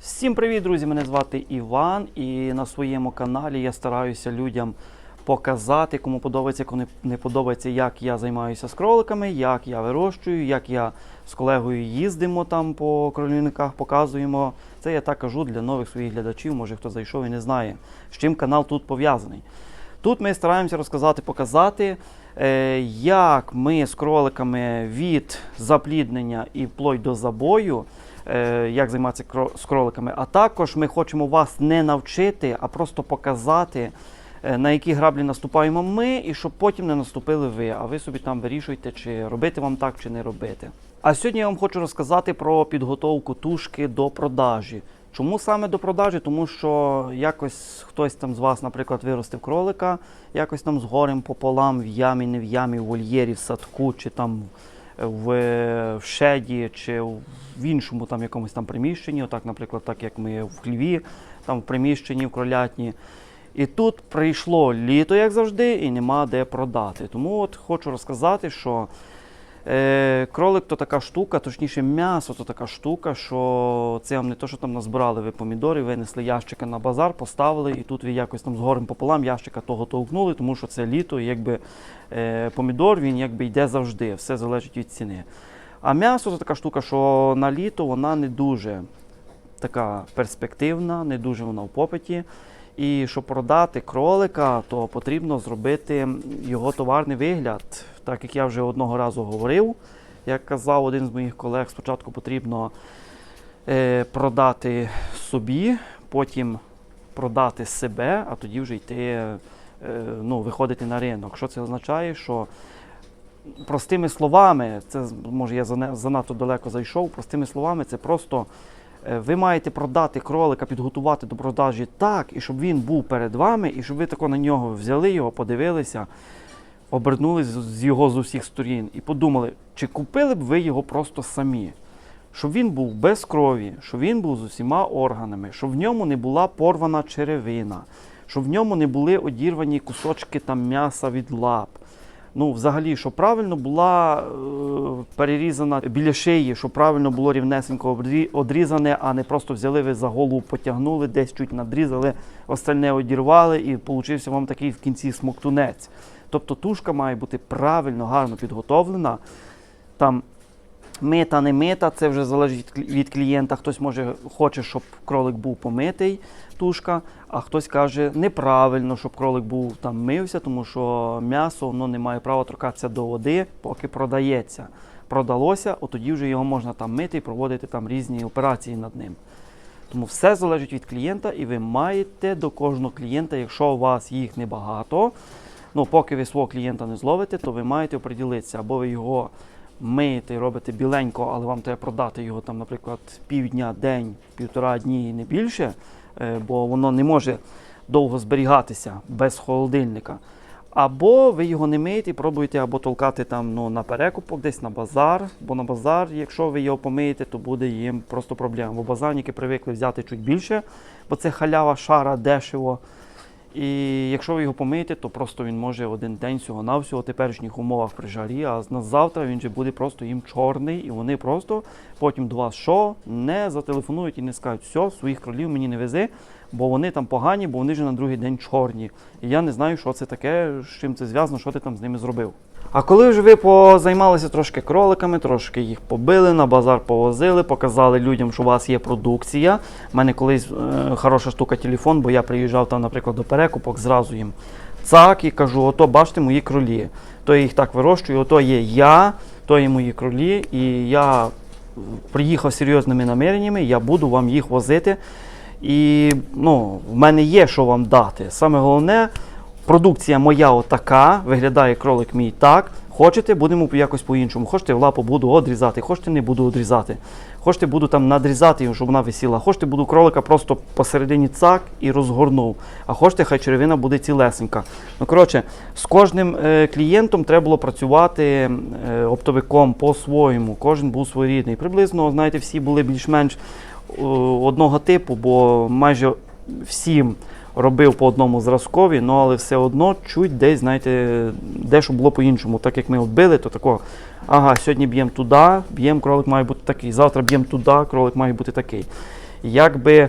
Всім привіт, друзі! Мене звати Іван, і на своєму каналі я стараюся людям показати, кому подобається, кому не подобається, як я займаюся з кроликами, як я вирощую, як я з колегою їздимо там по кролівниках, показуємо. Це я так кажу для нових своїх глядачів, може хто зайшов і не знає, з чим канал тут пов'язаний. Тут ми стараємося розказати, показати, е, як ми з кроликами від запліднення і вплоть до забою, як займатися з кроликами. А також ми хочемо вас не навчити, а просто показати, е, на які граблі наступаємо ми, і щоб потім не наступили ви. А ви собі там вирішуйте, чи робити вам так, чи не робити. А сьогодні я вам хочу розказати про підготовку тушки до продажі. Чому саме до продажі? Тому що якось хтось там з вас, наприклад, виростив кролика, якось там з горем пополам, в ямі, не в ямі, в вольєрі, в садку, чи там в, шеді, чи в іншому там якомусь там приміщенні, отак, наприклад, так як ми в хліві, там в приміщенні, в кролятні. І тут прийшло літо, як завжди, і нема де продати. Тому от хочу розказати, що Е, кролик то така штука, точніше, м'ясо то така штука, що це вам не то, що там назбирали ви помідори, винесли ящика на базар, поставили, і тут ви якось там з горем пополам ящика того толкнули, тому що це літо, і якби е, помідор він якби йде завжди, все залежить від ціни. А м'ясо це така штука, що на літо вона не дуже така перспективна, не дуже вона в попиті. І щоб продати кролика, то потрібно зробити його товарний вигляд. Так як я вже одного разу говорив, як казав один з моїх колег, спочатку потрібно е, продати собі, потім продати себе, а тоді вже йти, е, ну, виходити на ринок. Що це означає? Що простими словами, це може я занадто далеко зайшов, простими словами, це просто. Е, Ви маєте продати кролика, підготувати до продажі так, і щоб він був перед вами, і щоб ви тако на нього взяли його, подивилися, обернулись з його з усіх сторін і подумали, чи купили б ви його просто самі. Щоб він був без крові, щоб він був з усіма органами, щоб в ньому не була порвана черевина, щоб в ньому не були одірвані кусочки там м'яса від лап. Ну, взагалі, щоб правильно була е, перерізана біля шиї, щоб правильно було рівнесенько одрізане, а не просто взяли ви за голову, потягнули, десь чуть надрізали, остальне одірвали, і получився вам такий в кінці смоктунець. Тобто тушка має бути правильно, гарно підготовлена. Там мита, не мита, це вже залежить від клієнта. Хтось може хоче, щоб кролик був помитий, тушка, а хтось каже неправильно, щоб кролик був там мився, тому що м'ясо воно не має права торкатися до води, поки продається. Продалося, от тоді вже його можна там мити і проводити там різні операції над ним. Тому все залежить від клієнта, і ви маєте до кожного клієнта, якщо у вас їх небагато, ну поки ви свого клієнта не зловите, то ви маєте оприділитися, або ви його миєте і робите біленько, але вам треба продати його там, наприклад, півдня, день, півтора дні і не більше, е, бо воно не може довго зберігатися без холодильника. Або ви його не миєте і пробуєте або толкати там ну, на перекупок, десь на базар, бо на базар, якщо ви його помиєте, то буде їм просто проблема. Бо базарники привикли взяти чуть більше, бо це халява, шара, дешево. І якщо ви його помиєте, то просто він може один день всього навсього в теперішніх умовах при жарі, а на завтра він же буде просто їм чорний, і вони просто потім до вас що не зателефонують і не скажуть, все, своїх кролів мені не вези, бо вони там погані, бо вони ж на другий день чорні. І я не знаю, що це таке, з чим це зв'язано, що ти там з ними зробив. А коли вже ви позаймалися трошки кроликами, трошки їх побили, на базар повозили, показали людям, що у вас є продукція. У мене колись е, хороша штука телефон, бо я приїжджав там, наприклад, до перекупок, зразу їм цак і кажу, ото бачите мої кролі. То я їх так вирощую, ото є я, то є мої кролі, і я приїхав серйозними наміреннями, я буду вам їх возити. І ну, в мене є що вам дати. Саме головне, продукція моя отака, виглядає кролик мій так. Хочете, будемо якось по-іншому. Хочете, в лапу буду одрізати, хочете, не буду одрізати. Хочете, буду там надрізати щоб вона висіла. Хочете, буду кролика просто посередині цак і розгорнув. А хочете, хай черевина буде цілесенька. Ну, коротше, з кожним е, клієнтом треба було працювати е, оптовиком по-своєму. Кожен був своєрідний. Приблизно, знаєте, всі були більш-менш е, одного типу, бо майже всім робив по одному зразкові, ну але все одно чуть десь, знаєте, дещо було по-іншому. Так як ми от били, то такого, ага, сьогодні б'ємо туди, б'ємо, кролик має бути такий, завтра б'ємо туди, кролик має бути такий. Якби,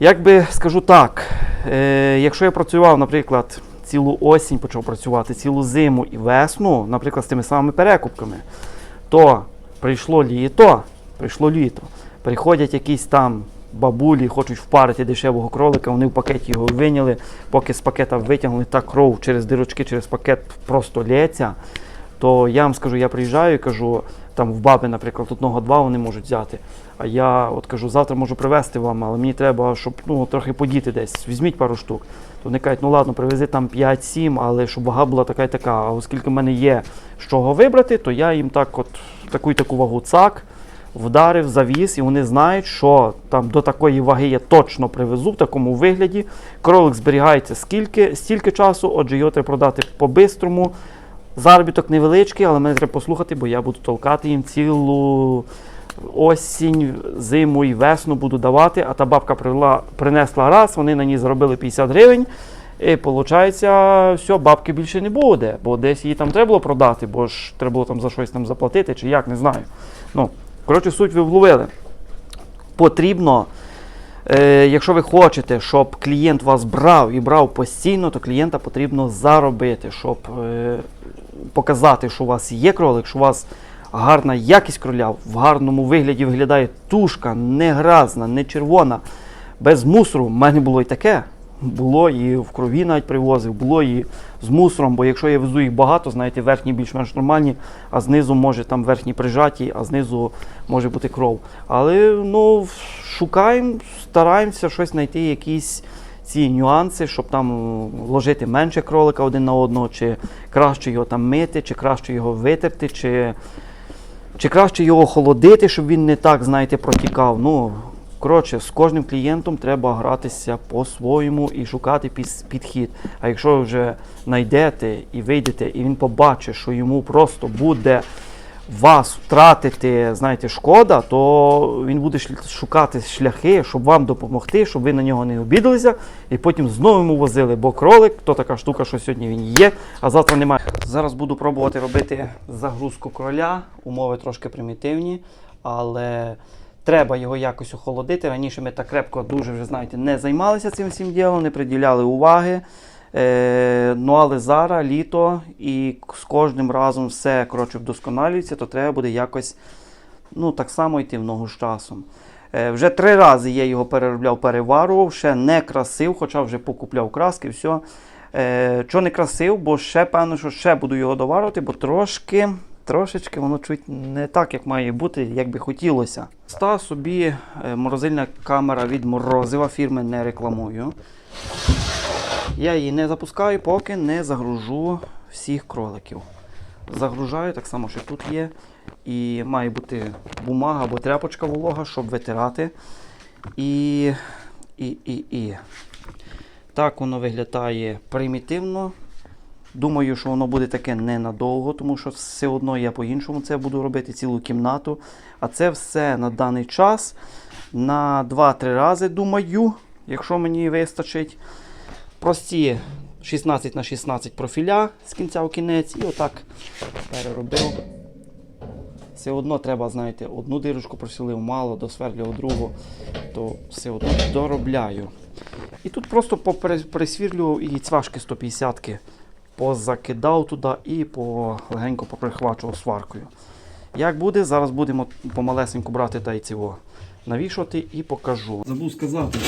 якби скажу так, е, якщо я працював, наприклад, цілу осінь почав працювати, цілу зиму і весну, наприклад, з тими самими перекупками, то прийшло літо, прийшло літо, приходять якісь там бабулі, хочуть впарити дешевого кролика, вони в пакеті його виняли, поки з пакета витягнули, та кров через дирочки, через пакет просто лється. То я вам скажу, я приїжджаю і кажу, там в баби, наприклад, одного-два вони можуть взяти. А я от кажу, завтра можу привезти вам, але мені треба, щоб ну, трохи подіти десь. Візьміть пару штук. То вони кажуть, ну ладно, привези там 5-7, але щоб вага була така і така. А оскільки в мене є з чого вибрати, то я їм так от таку і таку вагу цак, вдарив, завіз, і вони знають, що там до такої ваги я точно привезу в такому вигляді. Кролик зберігається скільки, стільки часу, отже, його треба продати по-бистрому. Заробіток невеличкий, але мене треба послухати, бо я буду толкати їм цілу осінь, зиму і весну буду давати. А та бабка привела, принесла раз, вони на ній заробили 50 гривень. І виходить, все, бабки більше не буде, бо десь її там треба було продати, бо ж треба було там за щось там заплатити, чи як, не знаю. Ну, коротше, суть ви вловили. Потрібно, е, якщо ви хочете, щоб клієнт вас брав і брав постійно, то клієнта потрібно заробити, щоб е, показати, що у вас є кролик, що у вас гарна якість кроля, в гарному вигляді виглядає тушка, не гразна, не червона, без мусору. У мене було і таке. Було і в крові навіть привозив, було і з мусором, бо якщо я везу їх багато, знаєте, верхні більш-менш нормальні, а знизу може там верхні прижаті, а знизу може бути кров. Але ну, шукаємо, стараємося щось знайти, якісь ці нюанси, щоб там ложити менше кролика один на одного, чи краще його там мити, чи краще його витерти, чи, чи краще його охолодити, щоб він не так, знаєте, протікав. Ну, коротше, з кожним клієнтом треба гратися по-своєму і шукати підхід. А якщо ви вже знайдете і вийдете, і він побачить, що йому просто буде вас втратити, знаєте, шкода, то він буде шукати шляхи, щоб вам допомогти, щоб ви на нього не обідалися, і потім знову йому возили. Бо кролик то така штука, що сьогодні він є, а завтра немає. Зараз буду пробувати робити загрузку кроля. Умови трошки примітивні, але треба його якось охолодити. Раніше ми так крепко дуже вже знаєте, не займалися цим всім ділом, не приділяли уваги. Е, ну але зараз літо і з кожним разом все коротше, вдосконалюється, то треба буде якось ну, так само йти в ногу з часом. Е, вже три рази я його переробляв, переварував, ще не красив, хоча вже покупляв краски, все. Е, що не красив, бо ще певно, що ще буду його доварювати, бо трошки, трошечки воно чуть не так, як має бути, як би хотілося. Став собі е, морозильна камера від морозива фірми не рекламую. Я її не запускаю, поки не загружу всіх кроликів. Загружаю, так само, що тут є. І має бути бумага або тряпочка волога, щоб витирати. І, і, і, і. Так воно виглядає примітивно. Думаю, що воно буде таке ненадовго, тому що все одно я по-іншому це буду робити цілу кімнату. А це все на даний час на 2-3 рази, думаю, якщо мені вистачить. Прості 16 на 16 профіля з кінця в кінець і отак переробив. Все одно треба, знаєте, одну дирочку просілив, мало, досверлював другу, то все одно доробляю. І тут просто попере- і цвашки 150-ки позакидав туди і по, легенько поприхвачував сваркою. Як буде, зараз будемо помалесеньку брати та навішувати і покажу. Забув сказати,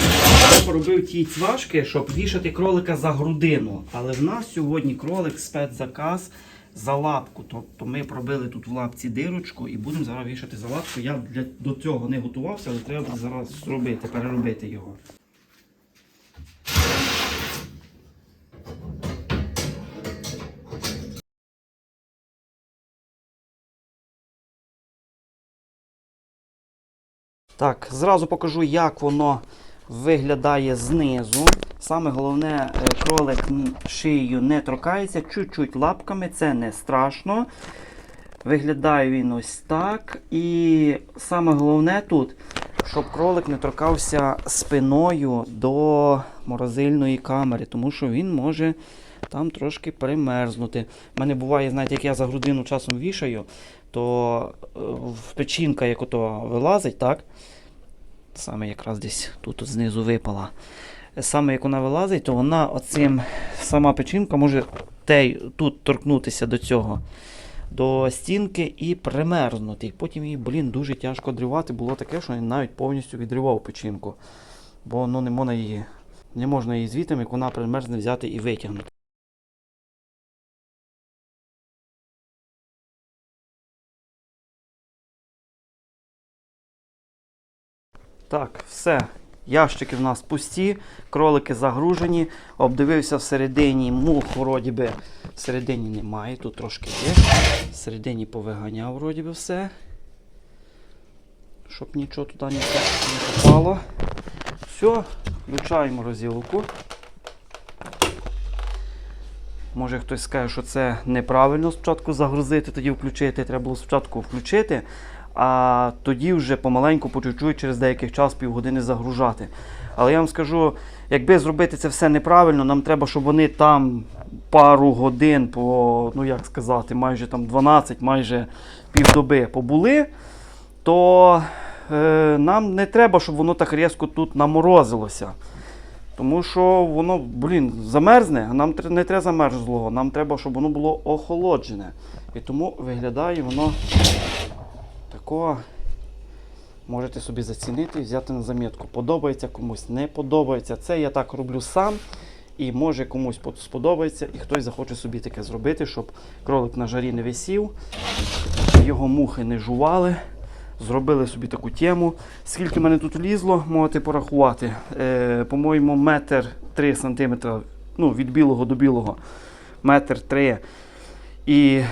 я поробив ті цвашки, щоб вішати кролика за грудину. Але в нас сьогодні кролик спецзаказ за лапку. Тобто ми пробили тут в лапці дирочку і будемо зараз вішати за лапку. Я для, до цього не готувався, але треба зараз зробити, переробити його. Так, зразу покажу, як воно виглядає знизу. Саме головне, е, кролик шиєю не торкається, чуть-чуть лапками, це не страшно. Виглядає він ось так. І саме головне тут, щоб кролик не торкався спиною до морозильної камери, тому що він може там трошки примерзнути. У мене буває, знаєте, як я за грудину часом вішаю, то е, печінка, як ото вилазить, так? Саме якраз десь тут знизу випала. Саме як вона вилазить, то вона оцим сама печінка може тей, тут торкнутися до цього, до стінки і примерзнути. Потім її, блін, дуже тяжко дрівати. Було таке, що я навіть повністю відривав печінку. Бо ну, не можна її, не можна її звідти, як вона примерзне взяти і витягнути. Так, все. Ящики в нас пусті, кролики загружені. Обдивився всередині, мух вроді би всередині немає, тут трошки є. Всередині повиганяв вроді би все. Щоб нічого туди не, попало. Все, включаємо розділку. Може хтось скаже, що це неправильно спочатку загрузити, тоді включити. Треба було спочатку включити, а тоді вже помаленьку, по чуть-чуть, через деякий час, півгодини загружати. Але я вам скажу, якби зробити це все неправильно, нам треба, щоб вони там пару годин по, ну як сказати, майже там 12, майже півдоби побули, то е, нам не треба, щоб воно так різко тут наморозилося. Тому що воно, блін, замерзне, а нам не треба замерзлого, нам треба, щоб воно було охолоджене. І тому виглядає воно такого. Можете собі зацінити і взяти на замітку. Подобається комусь, не подобається. Це я так роблю сам. І може комусь сподобається, і хтось захоче собі таке зробити, щоб кролик на жарі не висів, його мухи не жували. Зробили собі таку тему. Скільки мене тут влізло, можете порахувати. Е, по-моєму, метр 3 сантиметра, ну, від білого до білого, метр 3 і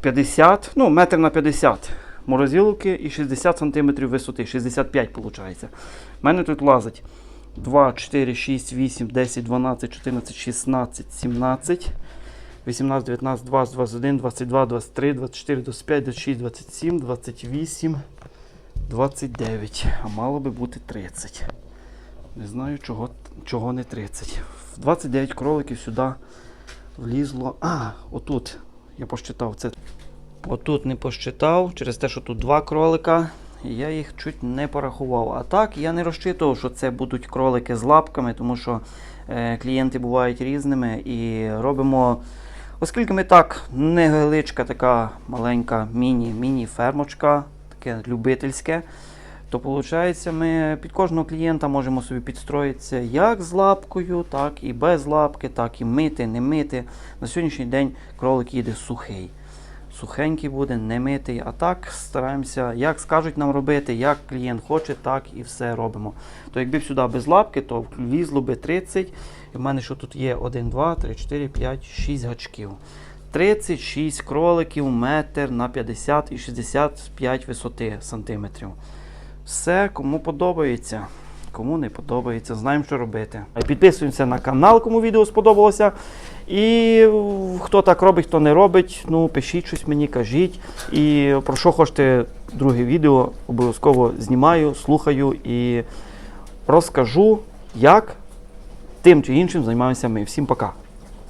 50, ну, метр на 50 морозилки і 60 сантиметрів висоти, 65 виходить. У мене тут лазить 2, 4, 6, 8, 10, 12, 14, 16, 17, 18, 19, 20, 21, 22, 23, 24, 25, 26, 27, 28, 29. А мало би бути 30. Не знаю, чого, чого не 30. 29 кроликів сюди влізло. А, отут. Я посчитав це. Отут не посчитав, через те, що тут два кролика. Я їх чуть не порахував. А так я не розчитував, що це будуть кролики з лапками, тому що е, клієнти бувають різними і робимо. Оскільки ми так невеличка така маленька міні, міні-фермочка, таке любительське, то виходить, ми під кожного клієнта можемо собі підстроїтися як з лапкою, так і без лапки, так і мити, не мити. На сьогоднішній день кролик їде сухий. Сухенький буде, не митий. А так стараємося, як скажуть нам робити, як клієнт хоче, так і все робимо. То якби сюди без лапки, то влізло би 30. І в мене що тут є 1, 2, 3, 4, 5, 6 гачків. 36 кроликів, метр на 50 і 65 висоти сантиметрів. Все, кому подобається. Кому не подобається, знаємо, що робити. Підписуємося на канал, кому відео сподобалося. І хто так робить, хто не робить, ну пишіть щось мені, кажіть. І про що хочете друге відео, обов'язково знімаю, слухаю і розкажу, як тим чи іншим займаємося ми. Всім пока.